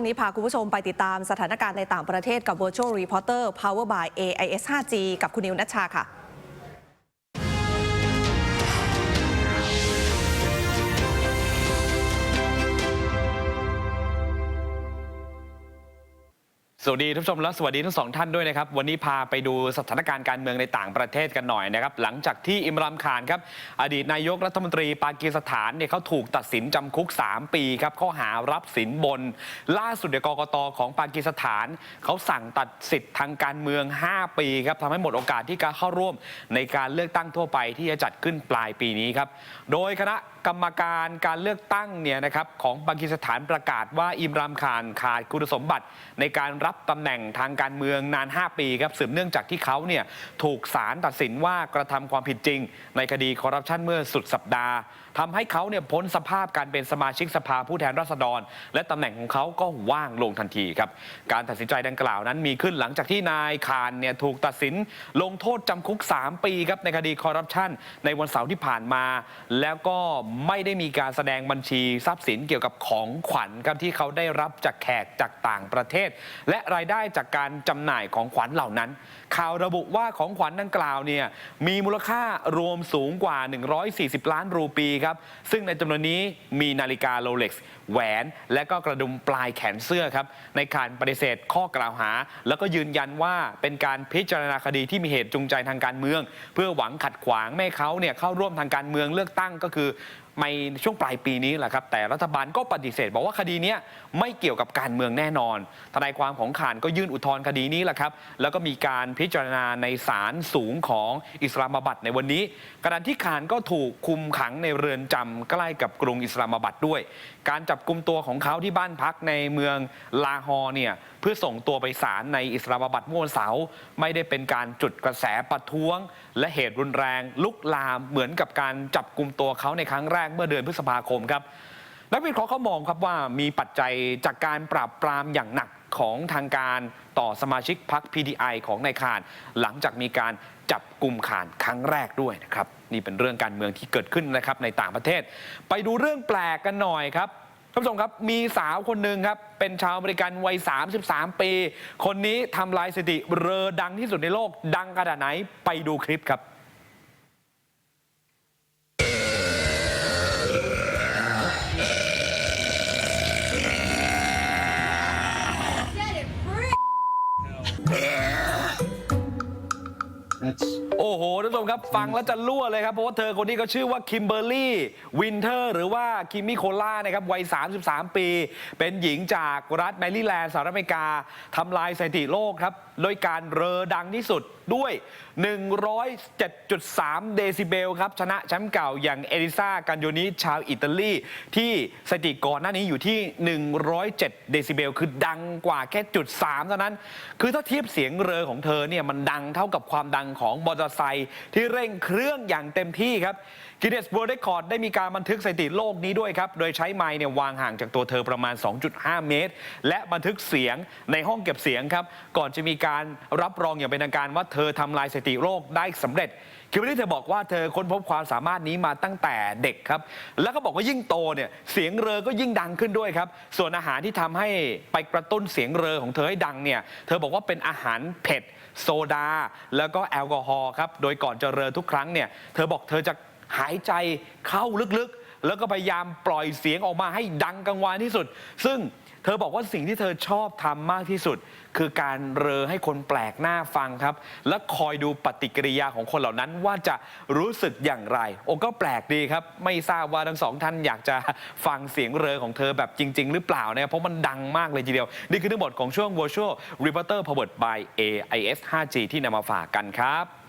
นนี้พาคุณผู้ชมไปติดตามสถานการณ์ในต่างประเทศกับ Virtual Reporter Power by AIS 5G กับคุณนิวนัชชาค่ะ สวัสดีทุกผู้ชมและสวัสดีทั้งสองท่านด้วยนะครับ วันนี้พาไปดูสถานการณ์การเมืองในต่างประเทศกันหน่อยนะครับ หลังจากที่อิมรานขานครับอดีตนายกรัฐมนตรีปากีสถานเนี่ยเขาถูกตัดสินจำคุก 3 ปีครับข้อหารับสินบน ล่าสุดเดี๋ยวกกตของปากีสถานเขาสั่งตัดสิทธิ์ทางการเมือง 5 ปีครับทำให้หมดโอกาสที่จะเข้าร่วมในการเลือกตั้งทั่วไปที่จะจัดขึ้นปลายปีนี้ครับโดยคณะกรรมการการเลือกตั้งเนี่ยนะครับของปากีสถานประกาศว่าอิมรามขานขาดคุณสมบัติในการรับตำแหน่งทางการเมืองนาน 5 ปีครับสืบเนื่องจากที่เขาเนี่ยถูกศาลตัดสินว่ากระทำความผิดจริง ในคดีคอร์รัปชันเมื่อสุดสัปดาห์ทำให้เขาเนี่ยพ้นสภาพการเป็นสมาชิกสภาผู้แทนราษฎร และตำแหน่งของเขาก็ว่างลงทันทีครับ การตัดสินใจดังกล่าวนั้นมีขึ้นหลังจากที่นายคานเนี่ยถูกตัดสินลงโทษจำคุก 3 ปีครับในคดีคอร์รัปชันในวันเสาร์ที่ผ่านมา แล้วก็ไม่ได้มีการแสดงบัญชีทรัพย์สินเกี่ยวกับของขวัญครับที่เขาได้รับจากแขกจากต่างประเทศ และรายได้จากการจำหน่ายของขวัญเหล่านั้น ข่าวระบุว่าของขวัญดังกล่าวเนี่ยมีมูลค่ารวมสูงกว่า 140 ล้านรูปีครับ ซึ่งในจำนวนนี้มีนาฬิกาโรเล็กซ์แหวน และก็กระดุมปลายแขนเสื้อครับ ในการปฏิเสธข้อกล่าวหา แล้วก็ยืนยันว่าเป็นการพิจารณาคดีที่มีเหตุจูงใจทางการเมือง เพื่อหวังขัดขวางไม่ให้เขาเนี่ยเข้าร่วมทางการเมืองเลือกตั้งก็คือ ในช่วงปลายปีนี้แหละครับ แต่รัฐบาลก็ปฏิเสธ บอกว่าคดีนี้ไม่เกี่ยวกับการเมืองแน่นอน ทนายความของขานก็ยื่นอุทธรณ์คดีนี้แหละครับ แล้วก็มีการพิจารณาในศาลสูงของอิสลามบัดในวันนี้ขณะที่ขานก็ถูกคุมขังในเรือนจำใกล้กับกรุงอิสลามบัดด้วย การจับกลุ่มตัวของเขาที่บ้านพักในเมืองลาฮอร์เนี่ยเพื่อส่งตัวไปศาลในอิสลามบัดเมื่อวันเสาร์ไม่ได้เป็นการจุดกระแสประท้วง และเหตุรุนแรงลุกลามเหมือนกับการจับกลุ่มตัวเขาในครั้งแรกเมื่อเดือนพฤษภาคมครับนักวิเคราะห์เขามองครับว่ามีปัจจัยจากการปราบปรามอย่างหนักของทางการต่อสมาชิกพรรค PDI ของนายขาน หลังจากมีการจับกลุ่มขานครั้งแรกด้วยนะครับ นี่เป็นเรื่องการเมืองที่เกิดขึ้นนะครับในต่างประเทศ ไปดูเรื่องแปลกกันหน่อยครับท่านผู้ชมครับมีสาวคนหนึ่งครับ เป็นชาวอเมริกันวัย 33 ปี คนนี้ทำลายสถิติเรอดังที่สุดในโลกดังขนาดไหนไปดูคลิปครับ โอ้โหท่านผู้ชมครับ ฟังแล้วจะรั่วเลยครับ เพราะว่าเธอคนนี้ก็ชื่อว่าคิมเบอร์รี่วินเทอร์หรือว่าคิมมี่โคล่านะครับวัย 33 ปี เป็นหญิงจากรัฐแมริแลนด์สหรัฐอเมริกาทำลายสถิติโลกครับโดยการเรอดังที่สุด ด้วย 107.3 เดซิเบลครับ ชนะแชมป์เก่าอย่างเอลิซากันโยนิชาวอิตาลี ที่สถิติก่อนหน้านี้อยู่ที่ 107 เดซิเบล คือดังกว่าแค่จุด3เท่านั้น คือถ้าเทียบเสียงเรอของเธอเนี่ยมันดังเท่ากับความดังของมอเตอร์ไซค์ที่เร่งเครื่องอย่างเต็มที่ครับกินเนสเวิลด์เรคคอร์ดได้มีการบันทึกสถิติโลกนี้ด้วยครับ โดยใช้ไมค์เนี่ยวางห่างจากตัวเธอประมาณ 2.5 เมตร และบันทึกเสียงในห้องเก็บเสียงครับ ก่อนจะมีการรับรองอย่างเป็นทางการว่าเธอทำลายสถิติโลกได้สำเร็จคิมเบอรี่เธอบอกว่าเธอค้นพบความสามารถนี้มาตั้งแต่เด็กครับ แล้วก็บอกว่ายิ่งโตเนี่ยเสียงเรอก็ยิ่งดังขึ้นด้วยครับ ส่วนอาหารที่ทำให้ไปกระตุ้นเสียงเรอของเธอให้ดังเนี่ยเธอบอกว่าเป็นอาหารเผ็ด โซดา แล้วก็แอลกอฮอล์ครับ โดยก่อนจะเรอทุกครั้งเนี่ยเธอบอกเธอจะหายใจเข้าลึกๆ แล้วก็พยายามปล่อยเสียงออกมาให้ดังกังวานที่สุด ซึ่งเธอบอกว่าสิ่งที่เธอชอบทำมากที่สุด คือการเรอให้คนแปลกหน้าฟังครับ และคอยดูปฏิกิริยาของคนเหล่านั้นว่าจะรู้สึกอย่างไร โอ้ก็แปลกดีครับ ไม่ทราบว่าทั้งสองท่านอยากจะฟังเสียงเรอของเธอแบบจริง ๆ หรือเปล่านะเพราะมันดังมากเลยทีเดียว นี่คือทั้งหมดของช่วง Virtual Reporter Powered by AIS 5G ที่นำมาฝากกันครับ